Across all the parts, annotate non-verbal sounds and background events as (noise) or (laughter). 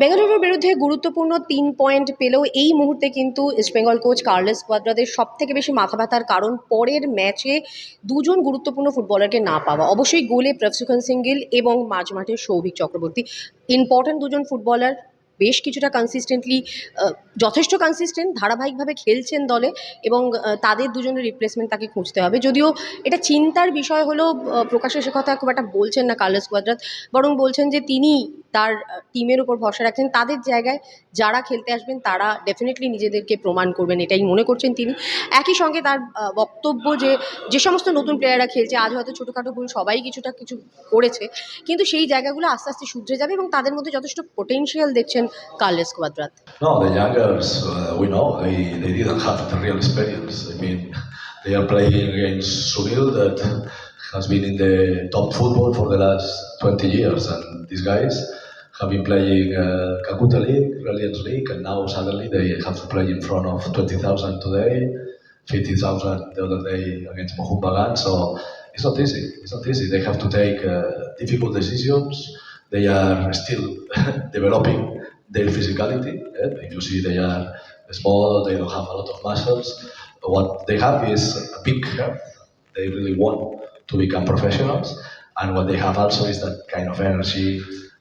বেঙ্গালুরুর বিরুদ্ধে গুরুত্বপূর্ণ তিন পয়েন্ট পেলেও এই মুহূর্তে কিন্তু ইস্টবেঙ্গল কোচ কার্লেস কোয়াদ্রাদের সব থেকে বেশি মাথা ব্যথার কারণ পরের ম্যাচে দুজন গুরুত্বপূর্ণ ফুটবলারকে না পাওয়া। অবশ্যই গোলে প্রফসুখান সিঙ্গিল এবং মাঝমাঠে সৌভিক চক্রবর্তী। ইম্পর্ট্যান্ট দুজন ফুটবলার বেশ কিছুটা কনসিস্টেন্টলি যথেষ্ট কনসিস্টেন্ট ধারাবাহিকভাবে খেলছেন দলে এবং তাদের দুজনের রিপ্লেসমেন্ট তাকে খুঁজতে হবে। যদিও এটা চিন্তার বিষয় হলো আহ, প্রকাশ্যে সে কথা খুব একটা বলছেন না কার্লেস কোয়াদ্রাত বরং বলছেন যে তিনি তার টিমের উপর ভরসা রাখছেন। তাদের জায়গায় যারা খেলতে আসবেন তারা ডেফিনেটলি নিজেদেরকে প্রমাণ করবেন এটাই মনে করছেন তিনি। একই সঙ্গে তার বক্তব্য যে যে সমস্ত নতুন প্লেয়াররা খেলছে আজ হয়তো ছোটোখাটো ভুল সবাই কিছুটা কিছু করেছে কিন্তু সেই জায়গাগুলো আস্তে আস্তে শুধরে যাবে এবং তাদের মধ্যে যথেষ্ট পোটেনশিয়াল দেখছেন Carles Cuadrat. Uh, they are playing against Sunil that has been in the top football for the last 20 years, and these guys have been playing uh, Kakuta League, Reliance League, and now suddenly they have to play in front of 20,000 today, 50,000 the other day against Mohun. So it's not easy. It's not easy. They have to take uh, difficult decisions. They are still (laughs) developing their physicality. eh? If you see, they are small. They don't have a lot of muscles. What they have is a big heart. They really want to become professionals, and what they have also is that kind of energy,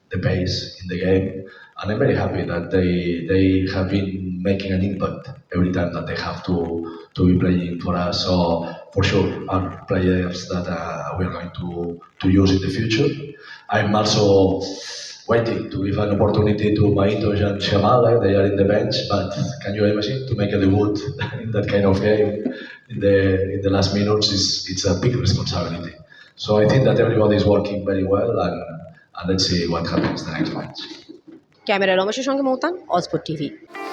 the pace in the game. And I'm very happy that they they have been making an impact every time that they have to to be playing for us. So for sure, are players that uh, we're going to to use in the future. I'm also waiting to give an opportunity to Maitos and Shamala. They are in the bench, but can you imagine to make a debut (laughs) in that kind of game in the in the last minutes? It's it's a big responsibility. So I think that everybody is working very well, and, and let's see what happens the next match. Camera Ramashesh Shange Motan, Osport TV.